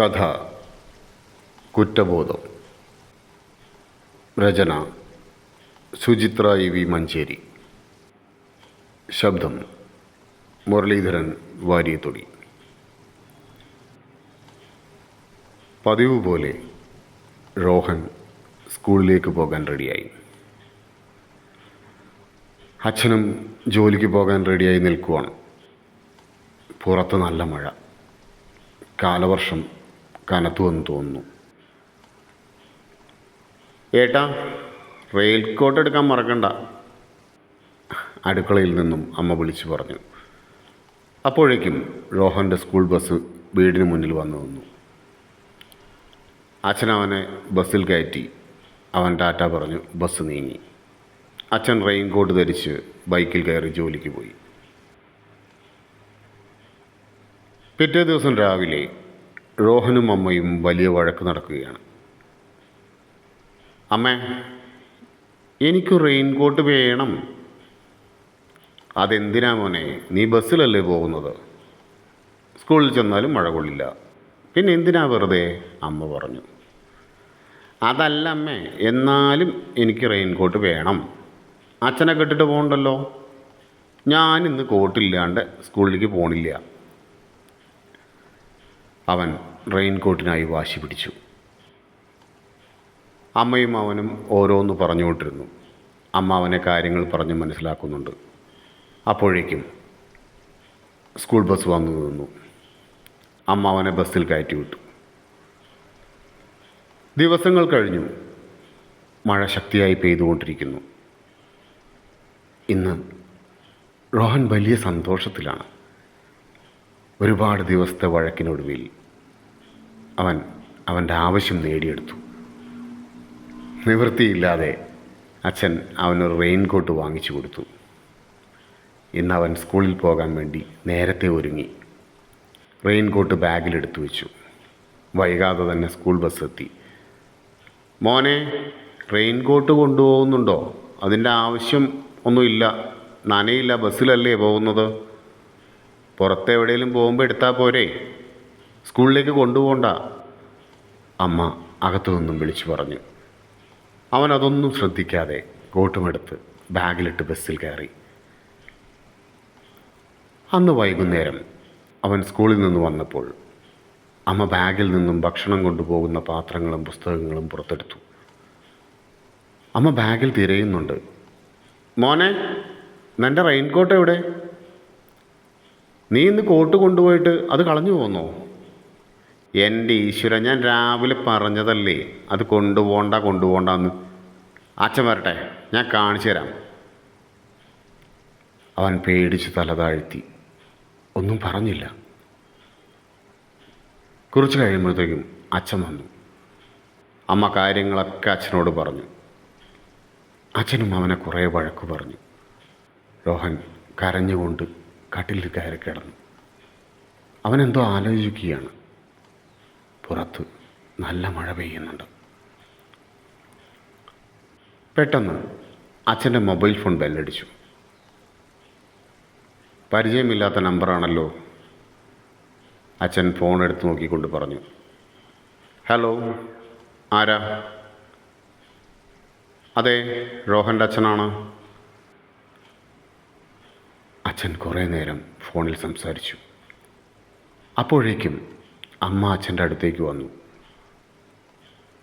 കഥ കുറ്റബോധം രചന സുചിത്ര ഇ വി മഞ്ചേരി. ശബ്ദം മുരളീധരൻ വാരിയത്തൊടി. പതിവ് പോലെ രോഹൻ സ്കൂളിലേക്ക് പോകാൻ റെഡിയായി. അച്ഛനും ജോലിക്ക് പോകാൻ റെഡിയായി നിൽക്കുവാണ്. പുറത്ത് നല്ല മഴ. കാലവർഷം കനത്തുവെന്ന് തോന്നുന്നു. ഏട്ടാ റെയിൽ കോട്ട് എടുക്കാൻ മറക്കണ്ട. അടുക്കളയിൽ നിന്നും അമ്മ വിളിച്ചു പറഞ്ഞു. അപ്പോഴേക്കും രോഹന്റെ സ്കൂൾ ബസ് വീടിന് മുന്നിൽ വന്നു നിന്നു. അച്ഛൻ അവനെ ബസ്സിൽ കയറ്റി. അവൻ ടാറ്റ പറഞ്ഞു ബസ് നീങ്ങി. അച്ഛൻ റെയിൻ കോട്ട് ധരിച്ച് ബൈക്കിൽ കയറി ജോലിക്ക് പോയി. പിറ്റേ ദിവസം രാവിലെ റോഹനും അമ്മയും വലിയ വഴക്ക് നടക്കുകയാണ്. അമ്മ എനിക്ക് റെയിൻകോട്ട് വേണം. അതെന്തിനാ മോനെ? നീ ബസ്സിലല്ലേ പോകുന്നത്? സ്കൂളിൽ ചെന്നാലും മഴ കൊള്ളില്ല. പിന്നെ എന്തിനാ വെറുതെ? അമ്മ പറഞ്ഞു. അതല്ല അമ്മേ എന്നാലും എനിക്ക് റെയിൻകോട്ട് വേണം. അച്ഛനെ കെട്ടിട്ട് പോകണ്ടല്ലോ. ഞാൻ ഇന്ന് കോട്ടില്ലാണ്ട് സ്കൂളിലേക്ക് പോണില്ല. അവൻ റെയിൻകോട്ടിനായി വാശി പിടിച്ചു. അമ്മയും അവനും ഓരോന്ന് പറഞ്ഞുകൊണ്ടിരുന്നു. അമ്മ അവനെ കാര്യങ്ങൾ പറഞ്ഞ് മനസ്സിലാക്കുന്നുണ്ട്. അപ്പോഴേക്കും സ്കൂൾ ബസ് വന്നു നിന്നു. അമ്മ അവനെ ബസ്സിൽ കയറ്റി വിട്ടു. ദിവസങ്ങൾ കഴിഞ്ഞു. മഴ ശക്തിയായി പെയ്തുകൊണ്ടിരിക്കുന്നു. ഇന്ന് റോഹൻ വലിയ സന്തോഷത്തിലാണ്. ഒരുപാട് ദിവസത്തെ വഴക്കിനൊടുവിൽ അവൻ അവന്റെ ആവശ്യം നേടിയെടുത്തു. നിവൃത്തിയില്ലാതെ അച്ഛൻ അവനൊരു റെയിൻകോട്ട് വാങ്ങിച്ചു കൊടുത്തു. ഇന്ന് അവൻ സ്കൂളിൽ പോകാൻ വേണ്ടി നേരത്തെ ഒരുങ്ങി. റെയിൻകോട്ട് ബാഗിലെടുത്തു വെച്ചു. വൈകാതെ തന്നെ സ്കൂൾ ബസ് എത്തി. മോനെ റെയിൻകോട്ട് കൊണ്ടുപോകുന്നുണ്ടോ? അതിന്റെ ആവശ്യം ഒന്നുമില്ല നനയില്ല ബസ്സിലല്ലേ പോകുന്നത്? പുറത്തെവിടെയെങ്കിലും പോകുമ്പോൾ എടുത്താൽ പോരെ. സ്കൂളിലേക്ക് കൊണ്ടുപോകണ്ട. അമ്മ അകത്തു നിന്നും വിളിച്ചു പറഞ്ഞു. അവൻ അതൊന്നും ശ്രദ്ധിക്കാതെ കോട്ടുമെടുത്ത് ബാഗിലിട്ട് ബസ്സിൽ കയറി. അന്ന് വൈകുന്നേരം അവൻ സ്കൂളിൽ നിന്ന് വന്നപ്പോൾ അമ്മ ബാഗിൽ നിന്നും ഭക്ഷണം കൊണ്ടുപോകുന്ന പാത്രങ്ങളും പുസ്തകങ്ങളും പുറത്തെടുത്തു. അമ്മ ബാഗിൽ തിരയുന്നുണ്ട്. മോനെ നിന്റെ റെയിൻകോട്ട് എവിടെ? നീ ഇന്ന് കോട്ട് കൊണ്ടുപോയിട്ട് അത് കളഞ്ഞു പോന്നോ? എന്റെ ഈശ്വര ഞാൻ രാവിലെ പറഞ്ഞതല്ലേ? അത് കൊണ്ടുപോകണ്ട കൊണ്ടുപോകണ്ടെന്ന് അച്ഛൻ വരട്ടെ ഞാൻ കാണിച്ചു തരാം. അവൻ പേടിച്ച് തല താഴ്ത്തി. ഒന്നും പറഞ്ഞില്ല. കുറച്ച് കഴിയുമ്പോഴത്തേക്കും അച്ഛൻ വന്നു. അമ്മ കാര്യങ്ങളൊക്കെ അച്ഛനോട് പറഞ്ഞു. അച്ഛനും അവനെ കുറേ വഴക്ക് പറഞ്ഞു. രോഹൻ കരഞ്ഞുകൊണ്ട് കട്ടിലിൽ കയറി കിടന്നു. അവനെന്തോ ആലോചിക്കുകയാണ്. പുറത്ത് നല്ല മഴ പെയ്യുന്നുണ്ട്. പെട്ടെന്ന് അച്ഛന്റെ മൊബൈൽ ഫോൺ ബെല്ലടിച്ചു. പരിചയമില്ലാത്ത നമ്പറാണല്ലോ. അച്ഛൻ ഫോൺ എടുത്ത് നോക്കിക്കൊണ്ട് പറഞ്ഞു. ഹലോ ആരാ? അതെ രോഹന്റെ അച്ഛനാണ്. അച്ഛൻ കുറേ നേരം ഫോണിൽ സംസാരിച്ചു. അപ്പോഴേക്കും അമ്മ അച്ഛന്റെ അടുത്തേക്ക് വന്നു.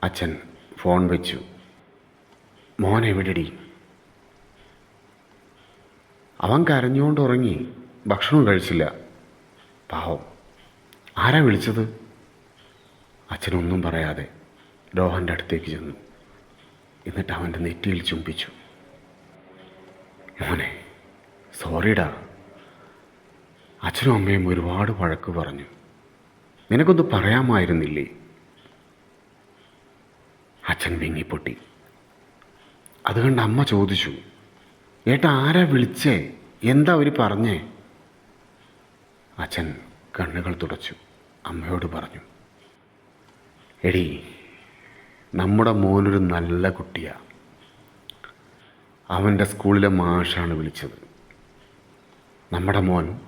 അച്ഛൻ ഫോൺ വെച്ചു. മോൻ എവിടെടി അവൻ കരഞ്ഞുകൊണ്ട് ഉറങ്ങി. ഭക്ഷണം കഴിച്ചില്ല. പാവം. ആരാ വിളിച്ചത്? അച്ഛനൊന്നും പറയാതെ രോഹന്റെ അടുത്തേക്ക് ചെന്നു. എന്നിട്ട് അവന്റെ നെറ്റിയിൽ ചുംബിച്ചു. മോനെ സോറിടാ. അച്ഛനും അമ്മയും ഒരുപാട് വഴക്ക് പറഞ്ഞു. നിനക്കൊന്ന് പറയാമായിരുന്നില്ലേ? അച്ഛൻ വിങ്ങിപ്പൊട്ടി. അത് കണ്ട് അമ്മ ചോദിച്ചു ഏട്ട ആരാ വിളിച്ചേ? എന്താ അവർ പറഞ്ഞേ? അച്ഛൻ കണ്ണുകൾ തുടച്ചു. അമ്മയോട് പറഞ്ഞു എടി നമ്മുടെ മോനൊരു നല്ല കുട്ടിയാ. അവന്റെ സ്കൂളിലെ മാഷാണ് വിളിച്ചത്. നമ്മുടെ മോൻ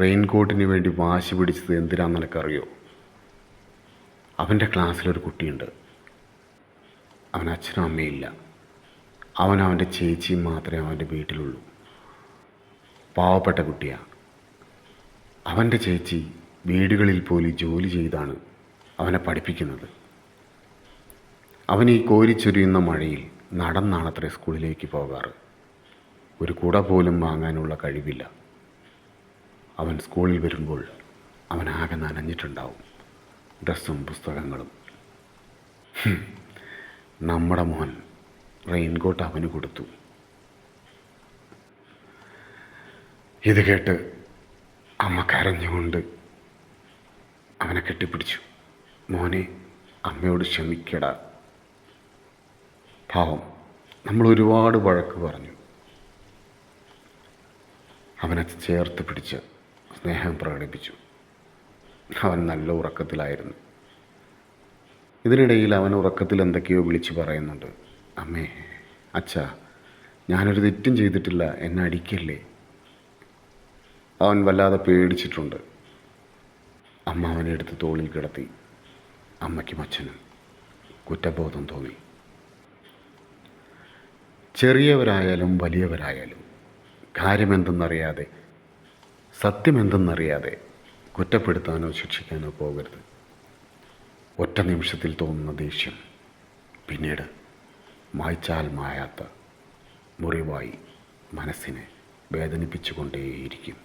റെയിൻകോട്ടിന് വേണ്ടി വാശി പിടിച്ചത് എന്തിനാണെന്ന് നിനക്കറിയോ? അവന്റെ ക്ലാസ്സിലൊരു കുട്ടിയുണ്ട്. അവൻ അച്ഛനും അമ്മയില്ല അവൻ അവന്റെ ചേച്ചിയും മാത്രമേ അവന്റെ വീട്ടിലുള്ളൂ. പാവപ്പെട്ട കുട്ടിയാണ് അവന്റെ ചേച്ചി വീടുകളിൽ പോലും ജോലി ചെയ്താണ് അവനെ പഠിപ്പിക്കുന്നത്. അവൻ ഈ കോരിച്ചൊരിയുന്ന മഴയിൽ നടന്നാണത്രേ സ്കൂളിലേക്ക് പോകാറ്. ഒരു കുട പോലും വാങ്ങാനുള്ള കഴിവില്ല. അവൻ സ്കൂളിൽ വരുമ്പോൾ അവൻ ആകെ നനഞ്ഞിട്ടുണ്ടാവും. ഡ്രസ്സും പുസ്തകങ്ങളും. നമ്മുടെ മോൻ റെയിൻകോട്ട് അവന് കൊടുത്തു. ഇത് കേട്ട് അമ്മ കരഞ്ഞുകൊണ്ട് അവനെ കെട്ടിപ്പിടിച്ചു. മോനെ അമ്മയോട് ക്ഷമിക്കട. പാവം നമ്മൾ ഒരുപാട് വഴക്ക് പറഞ്ഞു. അവനെ ചേർത്ത് പിടിച്ച് സ്നേഹം പ്രകടിപ്പിച്ചു. അവൻ നല്ല ഉറക്കത്തിലായിരുന്നു. ഇതിനിടയിൽ അവൻ ഉറക്കത്തിൽ എന്തൊക്കെയോ വിളിച്ചു പറയുന്നുണ്ട്. അമ്മേ അച്ഛാ ഞാനൊരു തെറ്റും ചെയ്തിട്ടില്ല. എന്നെ അടിക്കല്ലേ? അവൻ വല്ലാതെ പേടിച്ചിട്ടുണ്ട്. അമ്മ അവനെ എടുത്ത് തോളിൽ കിടത്തി. അമ്മയ്ക്കും അച്ഛനും കുറ്റബോധം തോന്നി. ചെറിയവരായാലും വലിയവരായാലും കാര്യമെന്തെന്നറിയാതെ സത്യമെന്തെന്നറിയാതെ കുറ്റപ്പെടുത്താനോ ശിക്ഷിക്കാനോ പോകരുത്. ഒറ്റ നിമിഷത്തിൽ തോന്നുന്ന ദേഷ്യം പിന്നീട് മായ്ച്ചാൽ മായാത്ത മുറിവായി മനസ്സിനെ വേദനിപ്പിച്ചുകൊണ്ടേയിരിക്കും.